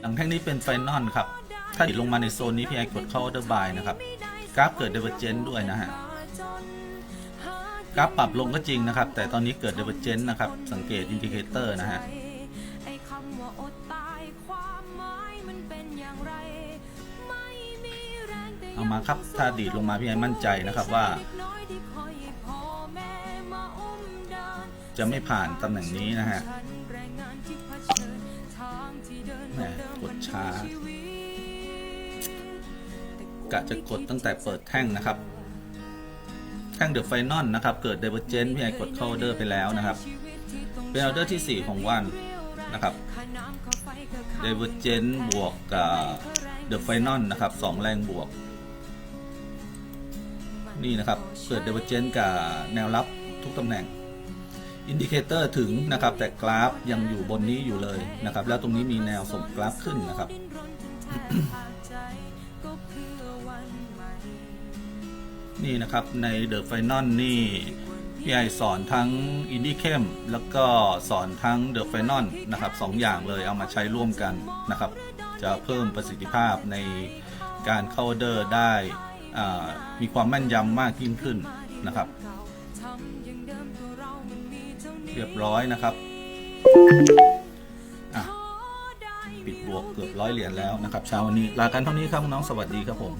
หลังแท่งนี้เป็นไฟนอลครับ ถ้าดิดลงมาในโซนนี้พี่ไอกดเข้า order buy นะครับ กราฟเกิด divergence ด้วยนะฮะ กราฟปรับลงก็จริงนะครับ แต่ตอนนี้เกิด divergence นะครับ สังเกตอินดิเคเตอร์นะฮะเอามาครับ ถ้าดีดลงมาพี่ไอมั่นใจนะครับว่า จะไม่ผ่านตำแหน่งนี้นะฮะ ช้ากะจะกดตั้งแต่เปิดแท่งนะครับ แท่งเดอะไฟนอลนะครับ เกิด divergence พี่ไอกดเข้า order ไปแล้วนะครับ เป็นออเดอร์ที่ 4 ของวันนะครับ divergence บวกกับ the final นะครับสองแรงบวก นี่นะครับ เกิด divergence กับแนวรับทุกตำแหน่ง อินดิเคเตอร์ถึงนะครับ แต่กราฟยังอยู่บนนี้อยู่เลยนะครับ แล้วตรงนี้มีแนวส่งกราฟขึ้นนะครับ นี่นะครับใน The Final นี่พี่ไอสอนทั้ง Indie c a m แล้วก็สอนทั้ง The Final นะครับสองอย่างเลยเอามาใช้ร่วมกันนะครับ จะเพิ่มประสิทธิภาพในการเข้าเดอร์ได้มีความแม่นยำมากยิ่งขึ้นนะครับ เรียบร้อยนะครับปิดบวกเกือบร้อยเหรียญแล้วนะครับเช้าวันนี้ลากันเท่านี้ครับน้องสวัสดีครับผม